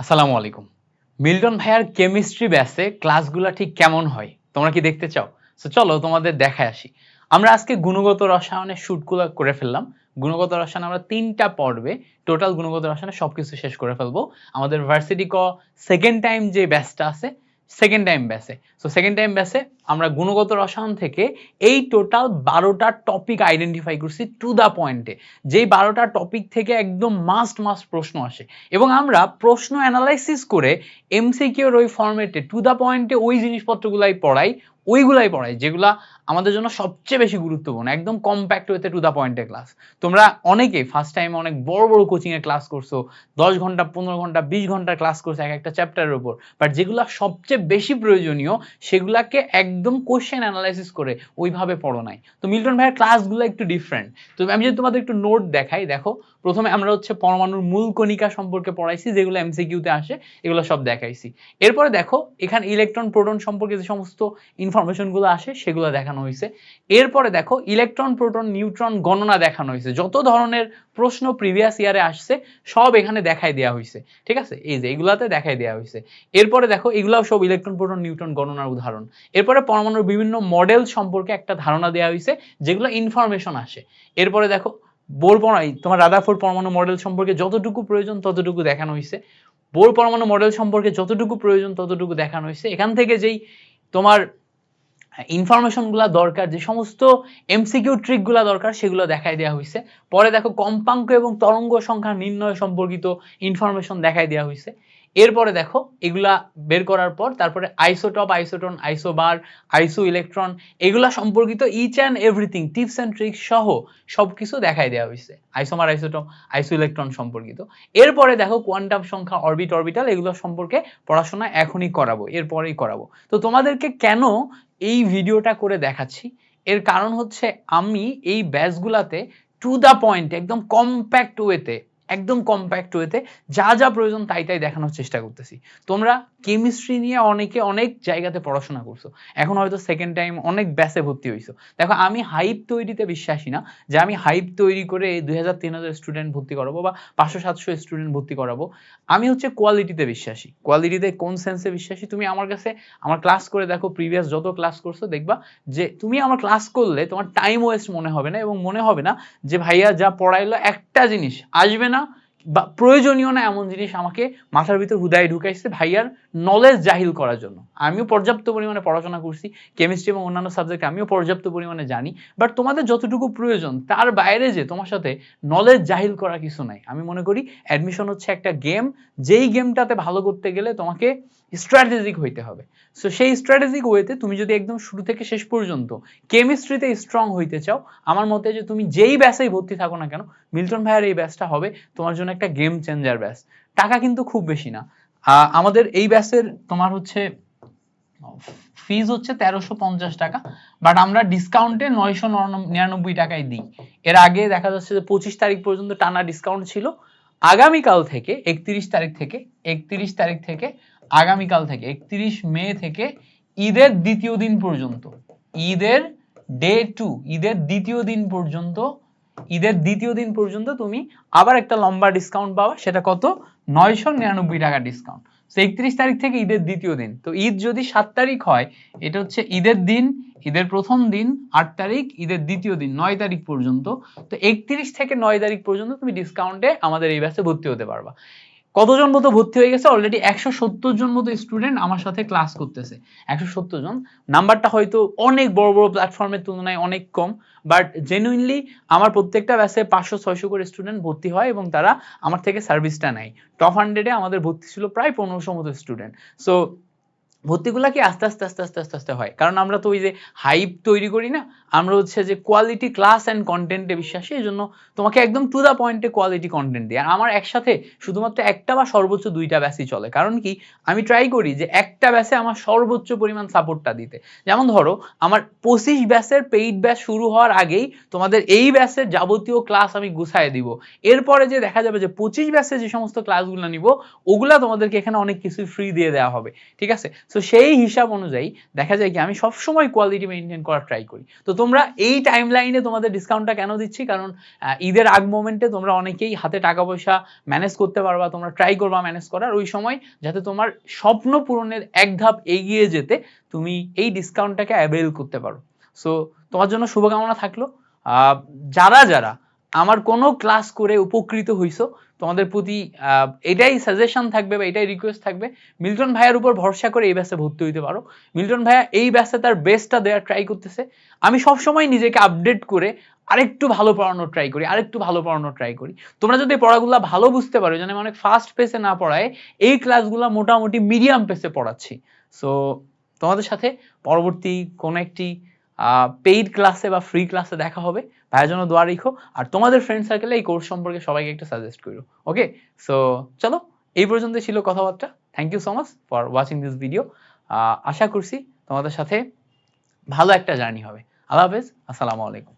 আসসালামু আলাইকুম। মিল্টন ভাইয়ার কেমিস্ট্রি ব্যাসে ক্লাসগুলো ঠিক কেমন হয়? তোমরা কি দেখতে চাও? তো চলো তোমাদের দেখায় আসি। আমরা আজকে গুণগত রসায়নের শ্যুটগুলো করে ফেললাম। গুণগত রসায়ন আমরা তিনটা পর্বে টোটাল গুণগত রসায়নে সব কিছু শেষ করে ফেলব। আমাদের ভার্সিটি ক সেকেন্ড টাইম যে ব্যাচটা আছে সেকেন্ড টাইম ব্যাসে সো সেকেন্ড টাইম ব্যাসে আমরা গুণগত রসায়ন থেকে এই টোটাল বারোটা টপিক আইডেন্টিফাই করছি টু দ্য পয়েন্টে যেই বারোটা টপিক থেকে একদম মাস্ট মাস্ট প্রশ্ন আসে। এবং আমরা প্রশ্ন অ্যানালাইসিস করে এমসিকিউর ওই ফরম্যাটে টু দ্য পয়েন্টে ওই জিনিসপত্রগুলাই পড়াই, ওইগুলাই পড়াই, যেগুলা আমাদের জন্য সবচেয়ে বেশি গুরুত্বপূর্ণ, একদম কম্প্যাক্ট হইতে টু দ্য পয়েন্টে ক্লাস তোমরা অনেকে ফার্স্ট টাইম অনেক বড় বড় কোচিংয়ে ক্লাস করছ, দশ ঘণ্টা, পনেরো ঘণ্টা, বিশ ঘণ্টা ক্লাস করছ এক একটা চ্যাপ্টারের উপর। বাট যেগুলা সবচেয়ে বেশি প্রয়োজনীয়, সেগুলাকে একদম কোশ্চেন অ্যানালাইসিস করে ওইভাবে পড়ো নাই। তো মিল্টন ভাইয়ের ক্লাসগুলো একটু ডিফারেন্ট তো আমি যদি তোমাদের একটু নোট দেখাই, দেখো, প্রথমে আমরা হচ্ছে পরমাণুর মূল কণিকা সম্পর্কে পড়াইছি, যেগুলো এমসিকিউতে আসে, এগুলো সব দেখাইছি। এরপরে দেখো, এখানে ইলেকট্রন প্রোটন সম্পর্কে যে সমস্ত ইনফরমেশনগুলো আসে, সেগুলো দেখানো হয়েছে এরপরে দেখো ইলেকট্রন প্রোটন নিউট্রন গণনা দেখানো হয়েছে যত ধরনের প্রশ্ন প্রিভিয়াস ইয়ারে আসছে, সব এখানে দেখাই দেওয়া হয়েছে ঠিক আছে? এই যে, এগুলাতে দেখাই দেওয়া হয়েছে এরপরে দেখো, এগুলাও সব ইলেকট্রন প্রোটন নিউট্রন গণনার উদাহরণ। এরপরে পরমাণুর বিভিন্ন মডেল সম্পর্কে একটা ধারণা দেওয়া হয়েছে যেগুলো ইনফরমেশন আসে। এরপরে দেখো, বোর পরমাণু তোমার রাদারফোর্ড পরমাণু মডেল সম্পর্কে যতটুকু প্রয়োজন, ততটুকু দেখানো হয়েছে বোর পরমাণু মডেল সম্পর্কে যতটুকু প্রয়োজন, ততটুকু দেখানো হয়েছে এখান থেকে যেই তোমার ইনফরমেশনগুলো দরকার, যে সমস্ত এমসিকিউ ট্রিকগুলো দরকার, সেগুলো দেখাই দেওয়া হয়েছে পরে দেখো, কম্পাঙ্ক এবং তরঙ্গ সংখ্যা নির্ণয় সম্পর্কিত ইনফরমেশন দেখাই দেওয়া হয়েছে এরপরে দেখো, এগুলা বের করার পর তারপরে isotope, isotone, isobar iso electron এগুলা সম্পর্কিত each and everything tips and tricks সহ সব কিছু দেখাই দেওয়া হয়েছে আইসোমার আইসোটপ আইসো ইলেকট্রন সম্পর্কিত। এরপরে দেখো কোয়ান্টাম সংখ্যা অরবিট অরবিটাল এগুলো সম্পর্কে পড়াশোনা এখনই করাবো, এরপরেই করাবো। তো তোমাদেরকে কেন এই ভিডিওটা করে দেখাচ্ছি? এর কারণ হচ্ছে আমি এই ব্যাচগুলাতে টু দ্য পয়েন্ট একদম কম্প্যাক্ট ওয়েতে একদম কম্প্যাক্ট ওয়েতে যা যা প্রয়োজন তাই তাই দেখানোর চেষ্টা করতেছি। তোমরা কেমিস্ট্রি নিয়ে অনেকে অনেক জায়গাতে পড়াশোনা করছ। এখন হয়তো সেকেন্ড টাইম অনেক ব্যাসে ভর্তি হইছো। দেখো, আমি হাইপ তৈরিতে বিশ্বাসী না যে আমি হাইপ তৈরি করে দুই হাজার তিন হাজার স্টুডেন্ট ভর্তি করাবো বা পাঁচশো সাতশো স্টুডেন্ট ভর্তি করাবো। আমি হচ্ছে কোয়ালিটিতে বিশ্বাসী। কোয়ালিটিতে কোন সেন্সে বিশ্বাসী? তুমি আমার কাছে আমার ক্লাস করে দেখো প্রিভিয়াস যত ক্লাস করছ, দেখবা যে তুমি আমার ক্লাস করলে তোমার টাইম ওয়েস্ট মনে হবে না এবং মনে হবে না যে ভাইয়া যা পড়াইলো একটা জিনিস, আসবে না বা প্রয়োজনীয় না এমন জিনিস আমাকে মাথার ভিতর হুদায় ঢুকাইছে ভাইয়ার নলেজ জাহিল করার জন্য। আমিও পর্যাপ্ত পরিমাণে পড়াশোনা করছি কেমিস্ট্রি এবং অন্যান্য সাবজেক্ট আমিও পর্যাপ্ত পরিমাণে জানি বাট তোমাদের যতটুকু প্রয়োজন, তার বাইরে যে তোমার সাথে নলেজ জাহিল করা কিছু নাই। আমি মনে করি অ্যাডমিশন হচ্ছে একটা গেম যেই গেমটাতে ভালো করতে গেলে তোমাকে স্ট্র্যাটেজিক হইতে হবে। সো সেই স্ট্র্যাটেজিক ওয়েতে তুমি যদি একদম শুরু থেকে শেষ পর্যন্ত কেমিস্ট্রিতে স্ট্রং হইতে চাও, আমার মতে যে তুমি যেই ব্যাসেই ভর্তি থাকো না কেন, মিল্টন ভাইয়ের এই ব্যাসটা হবে, তোমার জন্য একটা গেম চেঞ্জার ব্যাস টাকা কিন্তু খুব বেশি না। আমাদের এই ব্যাসের তোমার হচ্ছে ফিজ হচ্ছে তেরোশো পঞ্চাশ টাকা বাট আমরা ডিসকাউন্টে নয়শো নিরানব্বই টাকায় দিই। এর আগে দেখা যাচ্ছে যে পঁচিশ তারিখ পর্যন্ত টানা ডিসকাউন্ট ছিল। আগামীকাল থেকে, একত্রিশ তারিখ থেকে, একত্রিশ তারিখ থেকে, আগামীকাল থেকে, একত্রিশ মে থেকে ঈদের দ্বিতীয় দিন পর্যন্ত, ঈদের ডে টু ঈদের দ্বিতীয় দিন পর্যন্ত ঈদের দ্বিতীয় দিন পর্যন্ত তুমি আবার একটা লম্বা ডিসকাউন্ট পাবা, সেটা কত? নয়শো নিরানব্বই টাকা ডিসকাউন্ট তো একত্রিশ তারিখ থেকে ঈদের দ্বিতীয় দিন। তো ঈদ যদি সাত তারিখ হয়, এটা হচ্ছে ঈদের দিন, ঈদের প্রথম দিন, আট তারিখ, ঈদের দ্বিতীয় দিন, নয় তারিখ পর্যন্ত। তো একত্রিশ থেকে নয় তারিখ পর্যন্ত তুমি ডিসকাউন্টে আমাদের এই ব্যাচে ভর্তি হতে পারবা। কতজন মতো ভর্তি হয়ে গেছে? অলরেডি একশো সত্তর জন মতো স্টুডেন্ট আমার সাথে ক্লাস করতেছে। একশো সত্তর জন। নাম্বারটা হয়তো অনেক বড় বড় প্ল্যাটফর্মের তুলনায় অনেক কম বাট জেনুইনলি আমার প্রত্যেকটা ব্যাচে পাঁচশো ছয়শো করে স্টুডেন্ট ভর্তি হয় এবং তারা আমার থেকে সার্ভিসটা নেয়। টপ হান্ড্রেডে আমাদের ভর্তি ছিল প্রায় পনেরোশো মতো স্টুডেন্ট সো ভর্তিগুলা কি আস্তে আস্তে আস্তে আস্তে আস্তে আস্তে হয়? কারণ আমরা তো ওই যে হাইপ তৈরি করি না, আমরা হচ্ছে যে কোয়ালিটি ক্লাস অ্যান্ড কন্টেন্টে বিশ্বাসী, এই জন্য তোমাকে একদম টু দ্য পয়েন্টে কোয়ালিটি কন্টেন্ট দিই। আর আমার একসাথে শুধুমাত্র একটা বা সর্বোচ্চ দুইটা ব্যাসই চলে। কারণ কি? আমি ট্রাই করি যে একটা ব্যাসে আমার সর্বোচ্চ পরিমাণ সাপোর্টটা দিতে। যেমন ধরো, আমার পঁচিশ ব্যাসের পেইড ব্যাস শুরু হওয়ার আগেই তোমাদের এই ব্যাসের যাবতীয় ক্লাস আমি গুছায় দিব। এরপরে যে দেখা যাবে যে পঁচিশ ব্যাসে যে সমস্ত ক্লাসগুলো নিব, ওগুলা তোমাদেরকে এখানে অনেক কিছু ফ্রি দিয়ে দেওয়া হবে। ঠিক আছে? সো সেই হিসাব অনুযায়ী দেখা যায় কি আমি সবসময় কোয়ালিটি মেনটেন করার ট্রাই করি। তো তোমরা এই টাইম লাইনে তোমাদের ডিসকাউন্টটা কেন দিচ্ছি? কারণ ঈদের আগ মোমেন্টে তোমরা অনেকেই হাতে টাকা পয়সা ম্যানেজ করতে পারবা, তোমরা ট্রাই করবা ম্যানেজ করার। ওই সময় যাতে তোমার স্বপ্ন পূরণের এক ধাপ এগিয়ে যেতে তুমি এই ডিসকাউন্টটাকে অ্যাভেল করতে পারো। সো তোমার জন্য শুভকামনা থাকল। যারা যারা আমার কোনো ক্লাস করে উপকৃত হইছো, তোমাদের প্রতি এটাই সাজেশন থাকবে বা এটাই রিকোয়েস্ট থাকবে, মিল্টন ভাইয়ার উপর ভরসা করে এই ব্যাসে ভর্তি হইতে পারো। মিল্টন ভাইয়া এই ব্যাসে তার বেস্টটা দেওয়ার ট্রাই করতেছে। আমি সবসময় নিজেকে আপডেট করে আরেকটু ভালো পড়ানোর ট্রাই করি, আরেকটু ভালো পড়ানোর ট্রাই করি। তোমরা যদি পড়াগুলো ভালো বুঝতে পারো, যেন অনেক ফাস্ট পেসে না পড়ায়, এই ক্লাসগুলো মোটামুটি মিডিয়াম পেসে পড়াচ্ছি। সো তোমাদের সাথে পরবর্তী কোনো একটি পেইড ক্লাসে বা ফ্রি ক্লাসে দেখা হবে। ভাইয়ের জন্য দোয়া রেখো আর তোমাদের ফ্রেন্ড সার্কেলে এই কোর্স সম্পর্কে সবাইকে একটা সাজেস্ট করো ওকে সো চলো, এই পর্যন্ত ছিল কথাবার্তা। Thank you so much for watching this video আশা করছি তোমাদের সাথে ভালো একটা জার্নি হবে। আল্লাহ হাফেজ, আসসালামু আলাইকুম।